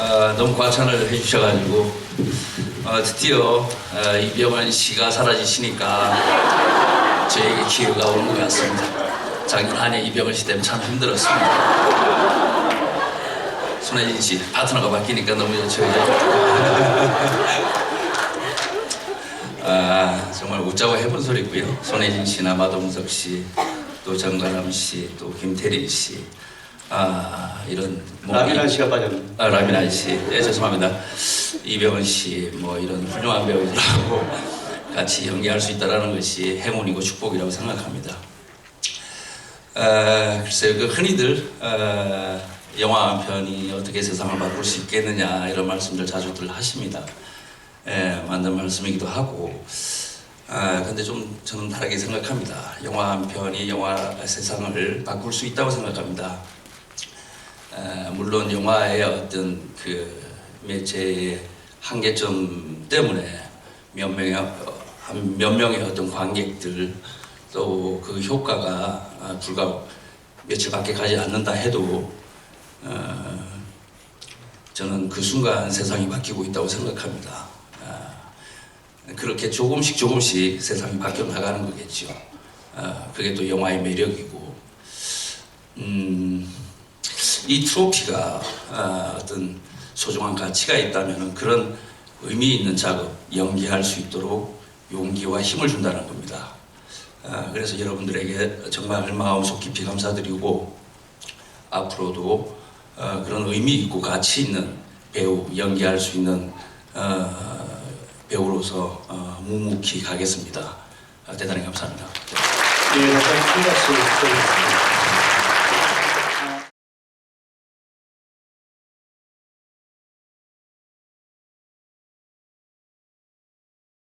어, 너무 과찬을 해주셔가지고 어, 드디어 어, 이병헌 씨가 사라지시니까 저에게 기회가 오는 것 같습니다. 작년 한해 이병헌 씨 때문에 참 힘들었습니다. 손혜진 씨 파트너가 바뀌니까 너무 좋죠. 아, 정말 웃자고 해본 소리고요. 손혜진 씨나 마동석 씨, 또 정관람 씨, 또 김태린 씨, 아 이런 뭐 라미란 씨가 빠졌네. 아, 라미란 씨, 예, 죄송합니다. 이병헌 씨, 뭐 이런 훌륭한 배우들하고 같이 연기할 수 있다라는 것이 행운이고 축복이라고 생각합니다. 아, 글쎄요, 그 흔히들 아, 영화 한 편이 어떻게 세상을 바꿀 수 있겠느냐 이런 말씀들 자주들 하십니다. 예, 맞는 말씀이기도 하고, 아, 근데 좀 저는 다르게 생각합니다. 영화 한 편이 영화 세상을 바꿀 수 있다고 생각합니다. 아, 물론 영화의 어떤 그 매체의 한계점 때문에 몇 명의 어, 한몇 명의 어떤 관객들 또 그 효과가 아, 불과 며칠밖에 가지 않는다 해도 어, 저는 그 순간 세상이 바뀌고 있다고 생각합니다. 아, 그렇게 조금씩 조금씩 세상이 바뀌어 나가는 거겠죠. 아, 그게 또 영화의 매력이고, 음, 이 트로피가 아, 어떤 소중한 가치가 있다면 그런 의미 있는 작업, 연기할 수 있도록 용기와 힘을 준다는 겁니다. 아, 그래서 여러분들에게 정말 마음속 깊이 감사드리고 앞으로도 어, 그런 의미 있고 가치 있는 배우, 연기할 수 있는 어, 배우로서 어, 묵묵히 가겠습니다. 아, 대단히 감사합니다. 예, 부탁드립니다.